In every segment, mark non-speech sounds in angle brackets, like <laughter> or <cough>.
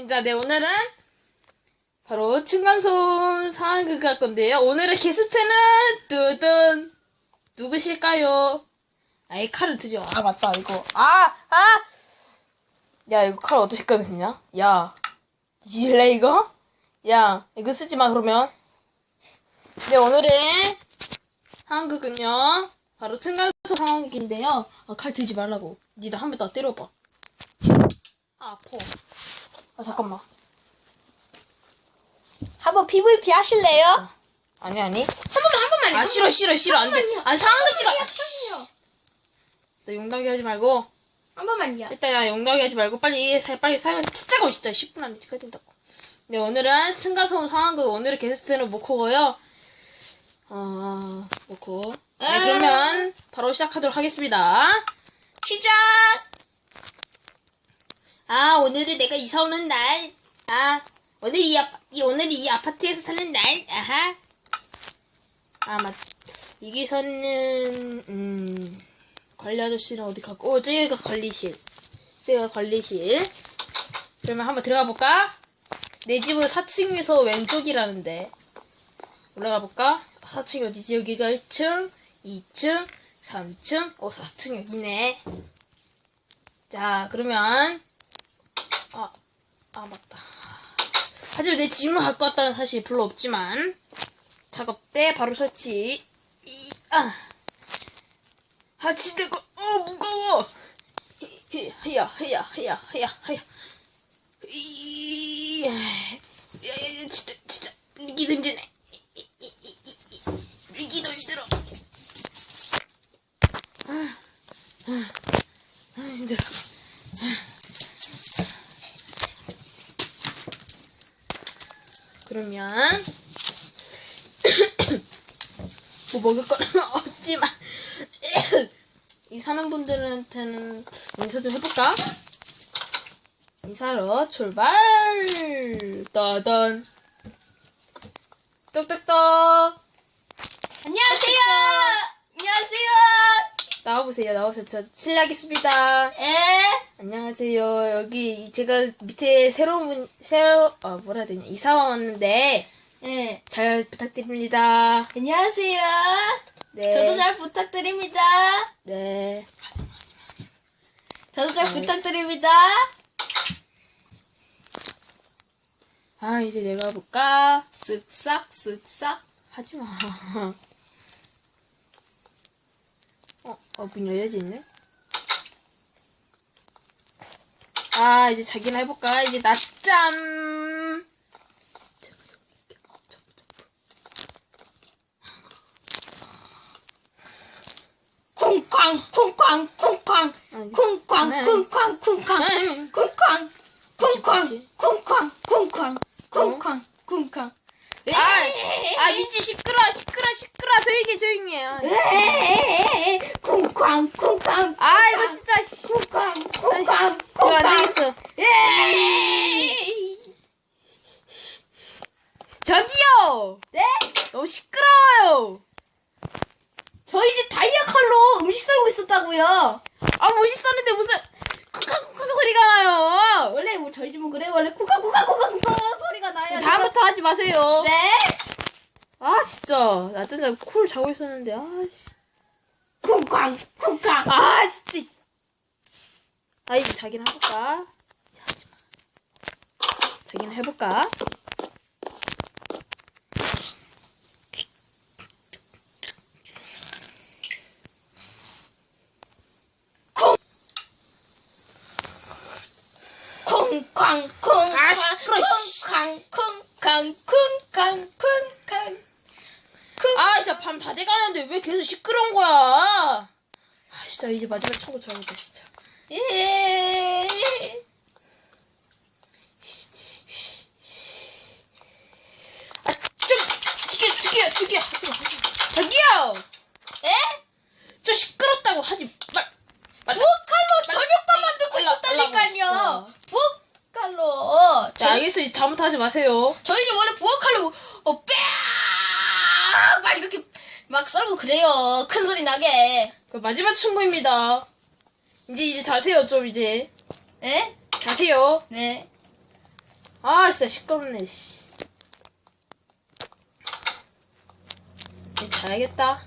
마트입니다. 네 오늘은 바로 층간소음 상황극 할 건데요. 오늘의 게스트는 뚜둔 누구실까요? 아이 칼을 드죠. 아 맞다 이거 아 아. 야 이거 칼 어떻게 꺼냈냐? 야 뒤질래 이거? 야 이거 쓰지 마 그러면. 네 오늘의 상황극은요 바로 층간소음 상황극인데요. 아, 칼 들지 말라고. 니나 한번 더 때려봐. 아, 아파. 아, 잠깐만. 한번 PVP 하실래요? 아니, 아니. 한 번만 한 번만요. 아, 싫어, 싫어, 싫어. 안 돼. 번만요. 아, 상황극 찍어. 나 용담기 하지 말고. 한 번만요. 일단, 야, 용담기 하지 말고, 빨리, 살, 빨리 살면 진짜가 진짜 10분 안에 찍어야 된다고. 네, 오늘은 층가소음 상황극, 오늘의 게스트는 모코고요. 어, 모코. 네, 음. 그러면, 바로 시작하도록 하겠습니다. 시작. 아, 오늘은 내가 이사 오는 날. 아, 오늘 이, 아파, 이 오늘 이 아파트에서 사는 날. 아하. 아, 맞. 여기서는 음, 관리 아저씨는 어디 갔고, 어, 저기가 관리실. 저기가 관리실. 그러면 한번 들어가 볼까? 내 집은 4층에서 왼쪽이라는데. 올라가 볼까? 4층이 어디지? 여기가 1층, 2층, 3층, 어, 4층 여기네. 자, 그러면 아, 아 맞다. 하지만 내 집으로 갖고 왔다는 사실이 별로 없지만 작업 때 바로 설치. 이, 아, 아 집에 거, 어 무거워. 헤야 헤야 헤야 헤야 헤야. 이, 야, 야, 야, 진짜 진짜 밀기도 힘드네. 이, 이, 이, 이, 이, 밀기도 힘들어. 아, 아, 아 힘들어. 그러면 뭐 먹을 거는 <coughs> 없지만 <coughs> 이 사는 분들한테는 인사 좀 해볼까? 인사로 출발 따단 똑똑똑 안녕하세요. 안녕하세요. 나와보세요 나와보세요 저 실례하겠습니다 에? 안녕하세요 여기 제가 밑에 새로운 분 새로 어 뭐라 해야 되냐 이사 왔는데 예. 잘 부탁드립니다 안녕하세요. 네 저도 잘 부탁드립니다. 네. 저도 잘 네. 부탁드립니다. 아, 이제 내가 볼까? 쓱싹 쓱싹. 하지 마. <laughs> 어, 어, 문 열려져 있네? 아, 이제 자기나 해볼까? 이제 낮잠! 쿵쾅 쿵쾅 쿵쾅. 쿵쾅 네. 쿵쾅 쿵쾅 음. 쿵쾅 쿵쾅. 쿵쾅 쿵쾅 쿵쾅 쿵쾅 아, 아, 미치 시끄러, 시끄러, 시끄러. 조용히, 해, 조용히 해요. 쿵쾅 쿵쾅 아, 이거 진짜, 씨. 쿵쾅 쿵쾅 이거 안 쿵쾅 되겠어. 에이. 저기요! 네? 너무 시끄러워요! 저 이제 다이아 칼로 음식 썰고 있었다고요. 아, 멋있었는데 무슨 쿡쿡쿡 소리가 나요. 원래 뭐 저희 집은 그래 원래 쿠카쿠카 쿠카쿠카 소리가 나요. 다음부터 하지 마세요. 네? 아, 진짜. 나 진짜 쿨 자고 있었는데, 아, 씨. 쿵쾅 쿵쾅. 아, 진짜. 아, 이제 자기는 해볼까? 이제 하지 마. 자기는 해볼까? 쿵쾅 쿵쾅 아, 시끄러, 씨. 쿵쾅 쿵쾅 쿵쾅 쿵쾅 쿵. 아, 진짜 밤다 돼가는데 왜 계속 시끄러운 거야? 아, 진짜 이제 마지막 쳐고 자야겠다, 진짜. 예. 아, 좀, 저기요, 저기요, 저기요, 하지 마, 하지 마. 저기요! 에? 저 시끄럽다고 하지 말. 말 부엌칼로 저녁밥 만들고 올라- 있었다니까요. 올라가고 부엌칼로. 자, 알겠어. 이제 다음부터 하지 마세요. 저희 집 원래 부엌칼로 어, 빽 막 이렇게 막 썰고 그래요. 큰 소리 나게. 그 마지막 충고입니다. 이제 이제 자세요 좀 이제 에? 자세요. 네. 아, 진짜 시끄럽네, 씨. 이제 자야겠다.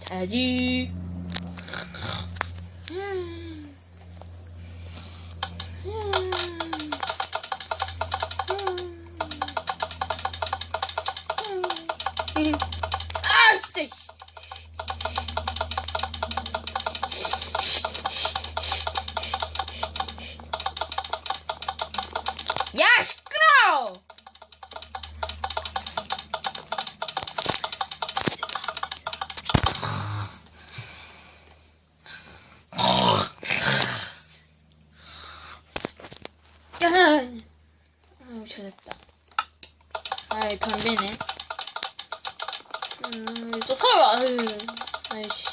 자야지. 음. 음. 아, 진짜, 씨. 야, 시끄러워! 야, 아유, 잘됐다. 아이, 담배네. 음, 또 서요, 아유, 아이씨.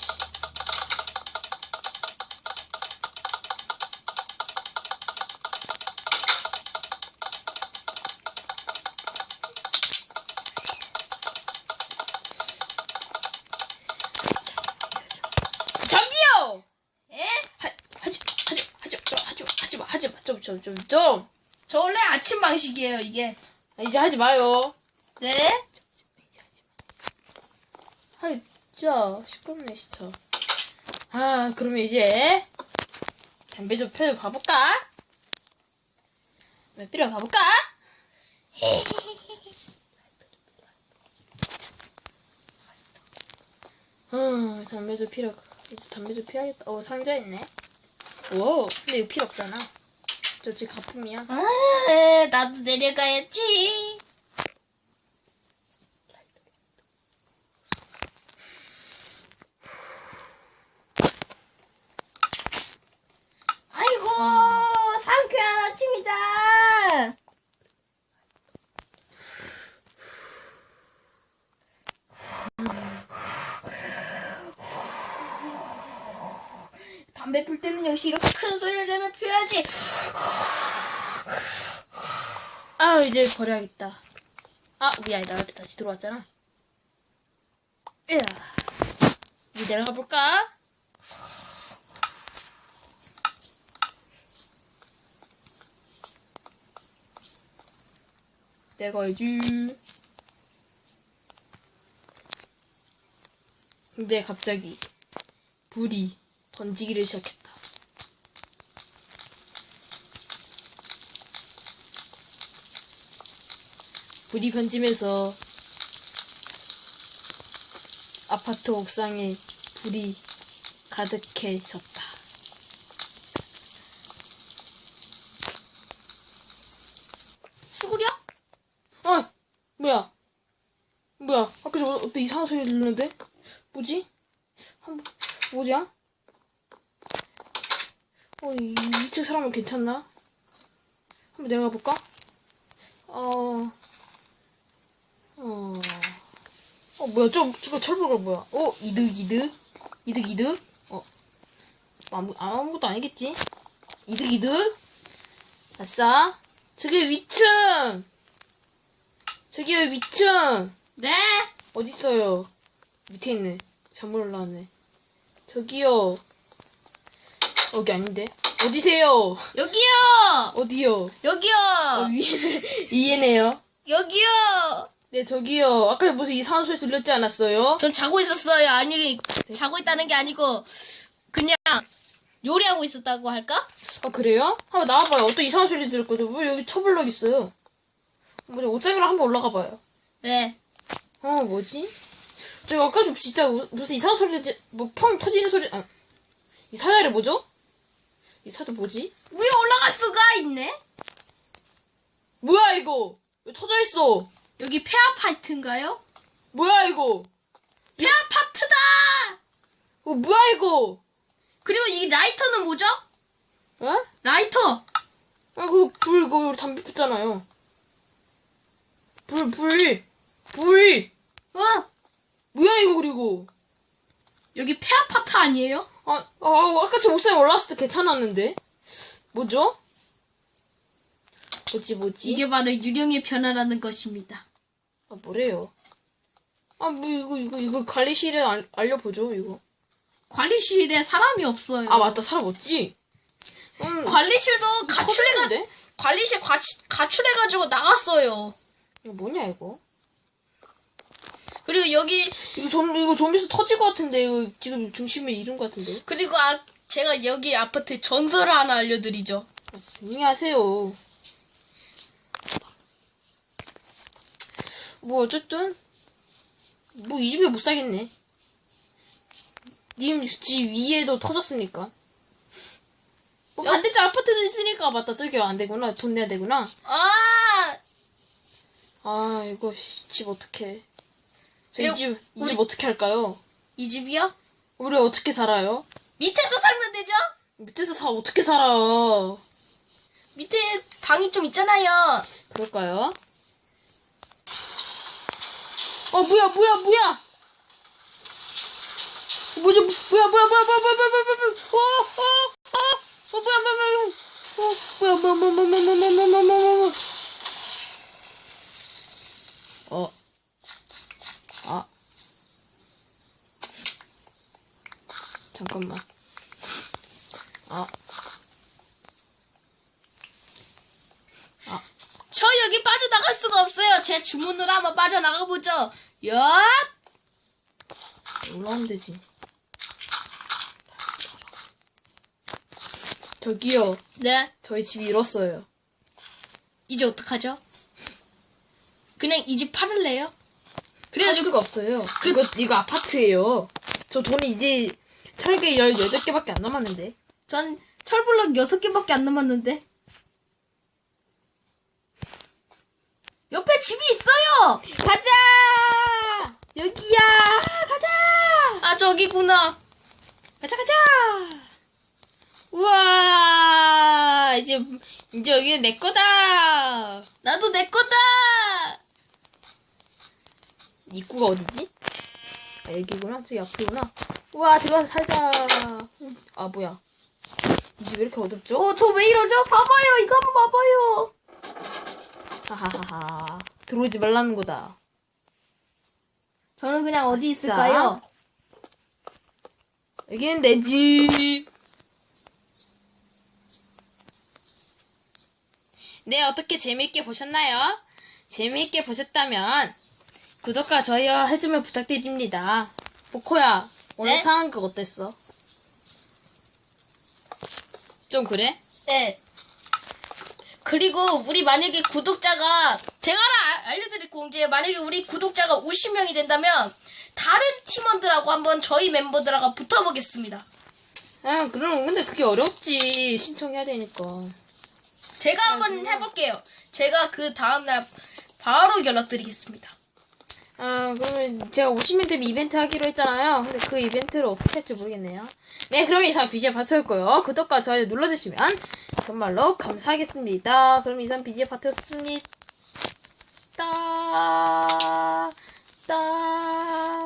저기요! 예? 하, 하지, 하지, 하지, 좀, 하지 마, 하지 마, 하지 마, 좀, 좀, 좀, 좀. 저 원래 아침 방식이에요, 이게. 아, 이제 하지 마요. 네? 아, 진짜 시끄럽네, 진짜. 아, 그러면 이제 담배 좀 펴러 가볼까? 몇 피러 가볼까? 어, 담배 좀 피러, 이제 담배 좀 피야겠다. 어, 상자 있네. 오, 근데 이거 필요 없잖아. 저 지금 가품이야. 아, 나도 내려가야지. 아이고, 상쾌한 아침이다. 담배 필 때는 역시 이렇게 큰 소리를 내며 피워야지. 아, 이제 버려야겠다. 아, 미안, 나한테 다시 들어왔잖아. 이야. 이제 내려가 볼까? 내려가야지. 근데 갑자기 불이 번지기를 시작했다. 불이 번지면서 아파트 옥상에 불이 가득해졌다. 수구려? 어, 뭐야? 뭐야? 아까 저 어떤 이상한 소리 들리는데? 뭐지? 한번 뭐지야? 어, 이 2층 사람은 괜찮나? 한번 내려가 볼까? 어, 어, 어 뭐야? 저 저거 철불가 뭐야? 어, 이득 이득 이득 이득. 어, 아무 아무것도 아니겠지? 이득 이득. 아싸. 저기 위층. 저기 왜 위층 네? 어딨어요? 밑에 있네. 잘못 올라왔네. 저기요. 여기 아닌데? 어디세요? 여기요! 어디요? 여기요! 어, 위에, 위에네요. 여기요! 네, 저기요. 아까 무슨 이상한 소리 들렸지 않았어요? 전 자고 있었어요. 아니, 자고 있다는 게 아니고, 그냥 요리하고 있었다고 할까? 아, 그래요? 한번 나와봐요. 어떤 이상한 소리 들었거든. 왜 여기 초블럭 있어요? 뭐지, 옷장으로 한번 올라가봐요. 네. 어, 뭐지? 저 아까 좀 진짜 우- 무슨 이상한 소리, 들- 뭐, 펑 터지는 소리, 아, 이 사다리 뭐죠? 이 사다 뭐지? 위에 올라갈 수가 있네? 뭐야, 이거? 왜 터져 있어? 여기 페아파이트인가요? 뭐야, 이거? 페아파트다! 이거 뭐야, 이거? 그리고 이 라이터는 뭐죠? 에? 라이터! 아, 그, 불, 그거 담배 폈잖아요. 불, 불, 불! 어? 뭐야, 이거, 그리고? 여기 페아파트 아니에요? 아, 아, 아까 저 옥상에 올라왔을 때 괜찮았는데? 뭐죠? 뭐지, 뭐지? 이게 바로 유령의 변화라는 것입니다. 아, 뭐래요? 아, 뭐, 이거, 이거, 이거 관리실에 알, 알려보죠, 이거. 관리실에 사람이 없어요. 아, 맞다, 사람 없지? 음, 관리실도 가출해가 커졌는데? 관리실 가, 가출해가지고 나갔어요. 이거 뭐냐 이거? 그리고 여기 이거 좀 이거 좀비스 터질 것 같은데 이거 지금 중심을 잃은 것 같은데. 그리고 아 제가 여기 아파트 전설을 하나 알려드리죠. 조용히 하세요. 뭐 어쨌든 뭐 이 집에 못 살겠네. 님 집 위에도 터졌으니까. 뭐 여- 반대쪽 아파트도 있으니까 맞다 저기 안 되구나 돈 내야 되구나. 아 아 이거 집 어떻게? 저희 집 이 우리- 집 어떻게 할까요? 이 집이요? 우리 어떻게 살아요? 밑에서 살면 되죠? 밑에서 사 어떻게 살아? 밑에 방이 좀 있잖아요. 그럴까요? 어 뭐야 뭐야 뭐야? 뭐지 뭐야 뭐야 뭐야 뭐야 뭐야 뭐야 뭐야 뭐야 어 어 어 어 뭐야 뭐야 뭐야 어 뭐야 뭐야 뭐야 뭐야 뭐야 뭐야 뭐야 뭐야 뭐야 어. 아. 잠깐만. 아. 저 여기 빠져나갈 수가 없어요. 제 주문으로 한번 빠져나가 보죠. 야! 올라오면 되지. 저기요, 네. 저희 집 잃었어요. 이제 어떡하죠? 그냥 이 집 팔을래요? 할 그래가지고 수가 없어요. 이거, 이거 아파트예요. 저 돈이 이제 철개 18개밖에 안 남았는데. 전 철블럭 6개밖에 안 남았는데. 옆에 집이 있어요! 가자! 여기야! 가자! 아, 저기구나. 가자, 가자! 우와! 이제, 이제 여기는 내 거다! 나도 내 거다! 입구가 어디지? 아, 여기구나. 저기 앞이구나. 우와, 들어가서 살자. 음, 아, 뭐야. 이 집 왜 이렇게 어둡죠? 어, 저 왜 이러죠? 봐봐요. 이거 한번 봐봐요. 하하하하. 들어오지 말라는 거다. 저는 그냥 어디. 있을까요? 여기는 내 집. 네, 어떻게 재미있게 보셨나요? 재미있게 보셨다면 구독과 좋아요 해주면 부탁드립니다. 보코야, 오늘 네? 상황극 어땠어? 좀 그래? 네. 그리고 우리 만약에 구독자가 제가 하나 알- 알려드릴 공지에 만약에 우리 구독자가 50명이 된다면 다른 팀원들하고 한번 저희 멤버들하고 붙어보겠습니다. 아, 그럼 근데 그게 어렵지. 신청해야 되니까. 제가 한번 해볼게요. 제가 그 다음날 바로 연락드리겠습니다. 아, 그러면 제가 50명 되면 이벤트 하기로 했잖아요. 근데 그 이벤트를 어떻게 할지 모르겠네요. 네, 그럼 이상 BJ 파트였고요. 구독과 좋아요 눌러주시면 정말로 감사하겠습니다. 그럼 이상 BJ 파트였습니다. 따, 따.